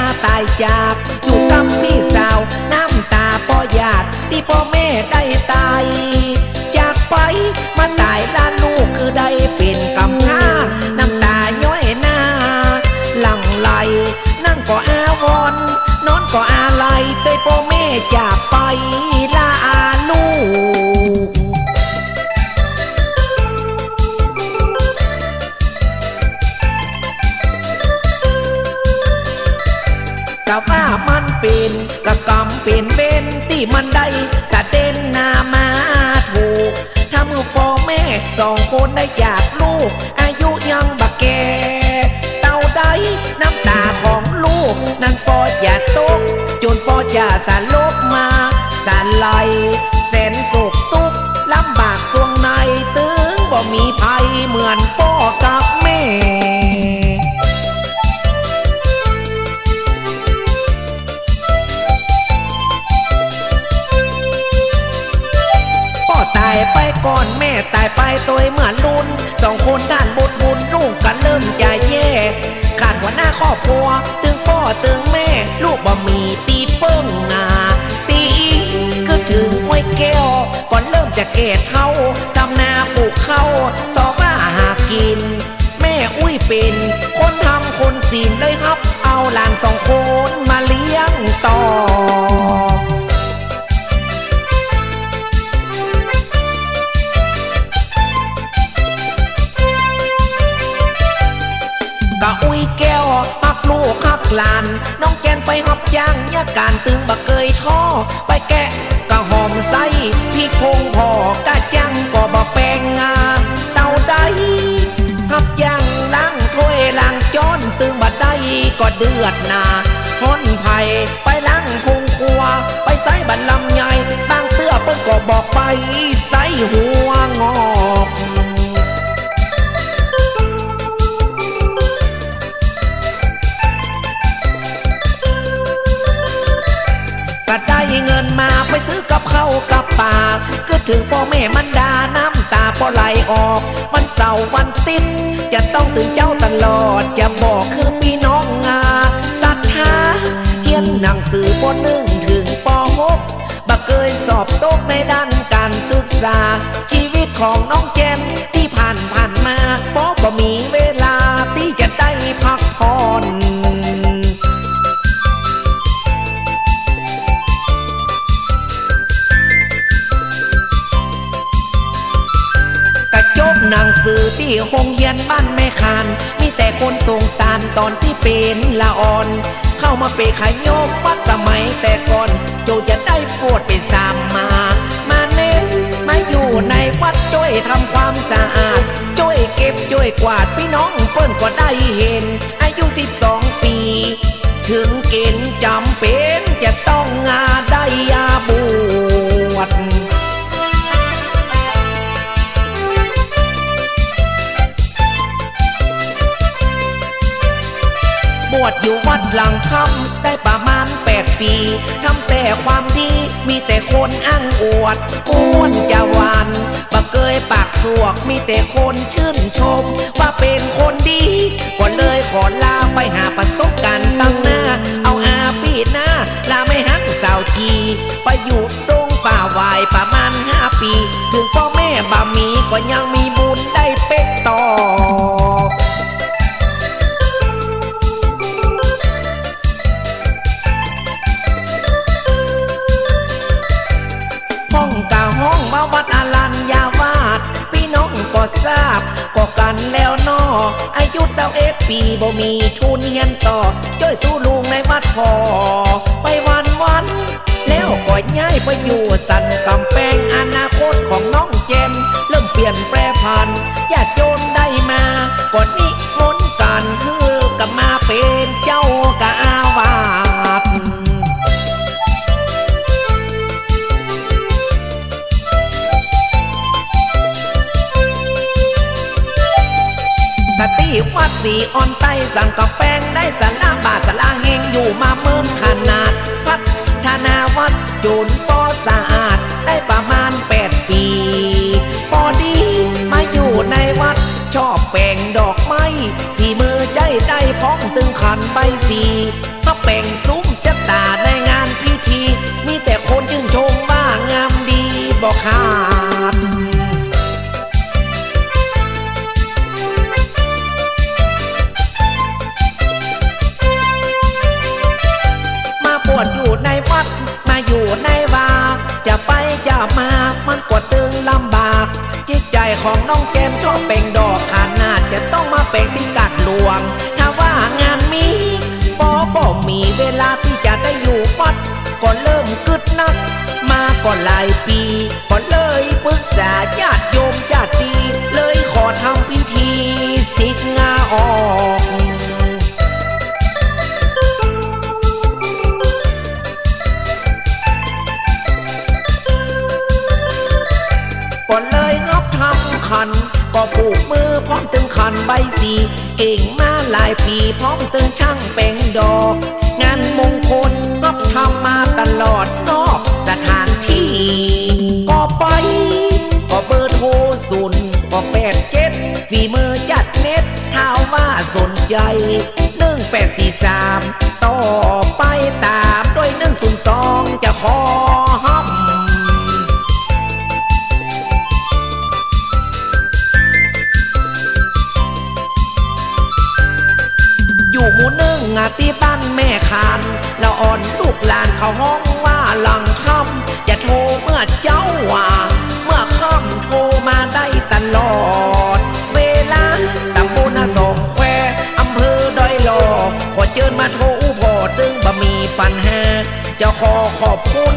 าตายจาก อยู่กับพี่สาว น้ำตาพ่อหยาดที่พ่อแม่ได้ตาย จากไปมาตายล้านลูกคือได้เป็นกำง้าน้ำตาย้อยหน้า หลังไหล นั่งก็อาวรณ์นอนก็อาลัยเตยพ่อแม่จากไป กะว่ามันเป็นกะกำเป็นเป็นที่มันได้สะเต้นนามาถูกถ้ามือพ่อแม่สองคนได้อยากลูก อายุยังบักแก่เต่าได้น้ำตาของลูก นั้นปออย่าตกจนปออย่าสาล ตายเหมือนลุนสองคนด้านบทบุญลูกกันเริ่มจะแย่ขาดหัวหน้าครอบครัวตึงพ่อตึงแม่ ลูกบ่มีตีเปิ้งงาตีก็ถึงห้วยแก้ว ก่อนเริ่มจะเกตเท่าทำนาปลูกข้าวสอบว่าหากิน แม่อุ้ยเป็น คนทำคนศีลเลยครับ เอาหลานสองคน กะอุ้ยแก้วปักลูกขับลาน น้องแกนไปหับย่างยาการตึงบักเกยท่อ ไปแกะกะหอมไส้พี่คงพอกะจังก็บ่แปลงงาเต่าใดหับย่างล้างถ้วยล้างจ้อนตึงบัดได้ก็เดือดนาพ้อนไผ่ไปล้างพุงครัว ไปใส่บันลำใหญ่ตั้งเตื้อเปิ้นก็บอกไปใส่หั็ไหลออก มันเสาร์วันติด จะต้องตื่นเจ้าตลอด อย่าบอกคือพี่น้องงาศรัทธาเขียนหนังสือปหนึ่งถึงปหกบักเคยสอบตกในด้านการศึกษา ชีวิตของน้องเจนที่ผ่านผ่านมาเพราะบ่มีเวล จบหนังสือที่หงเฮียนบ้านแม่คาน มีแต่คนสงสารตอนที่เป็นละอ่อน เข้ามาเปขายโยมวัดสมัยแต่ก่อนโจจะได้ปวดไปสามมา มาเน้นมาอยู่ในวัดช่วยทำความสะอาดช่วยเก็บช่วยกวาดพี่น้องเปิ้นก็ได้เห็น อายุ12ปีถึ หลังถ้ำได้ประมาณแปดปีทำแต่ความดีมีแต่คนอ้างอวดอ้วนจะหวานบักเกยปากสวกมีแต่คนชื่นชม ว่าเป็นคนดีก็เลยขอลาไปหาประสบการณ์ตั้งหน้า เอาอาปีหน้า ลาไม่หักสาวทีไปอยู่ตรงป่าวายประมาณห้าปี ถึงพ่อแม่บามีก็ยังมี ทราบก็กันแล้วนออายุเจ้าเอ็ดปีบ่มีทุนเรียนต่อจ้อยตู้ลุงในวัดพอ ไปวันวัน แล้วก็ย้ายไปอยู่สันกำแพงอนาคตของน้องเจม เริ่มเปลี่ยนแปรพันญาติโย สีอ่อนไตสั่งกาแฟได้สาราบาทสาราเฮงอยู่มาเมินขนาดพัฒนาวัดจูนป วัดมาอยู่ในวาจะไปจะมามันกดตึงลำบาก จิตใจของน้องแกมชอบเป่งดอกขนาดจะต้องมาเป่งที่กัดหลวง ถ้าว่างานมีปอบ่มีเวลาที่จะได้อยู่วัดก็เริ่มกึดนัก มาก่อนหลายปีก็เลยปรึกษาญาติโยมญาติดเลยขอทำพิธีสิกงาออก อมตึงคันใบสี เก่งมาหลายปีพร้อมเตึงช่างเป่งดอก งานมงคลก็ทำมาตลอดนอกสถานที่ ก็ไป ก็เบอร์โทรศูนย์ก็แปดเจ็ดฝีมือจัดเน็ตท้าว่าสนใจหนึ่งแปดสี่สาม อยู่หมู่หนึ่งอะที่บ้านแม่คานละอ่อนลูกหลานเขาห้องว่าหลังค่ำจะโทรเมื่อเจ้าว่าเมื่อค่ำโทรมาได้ตลอด เวลาตำบลสองแควอำเภอดอยหลอกขอเจิญมาโทรพอตึงบะมีปัญหาจะขอขอบคุณ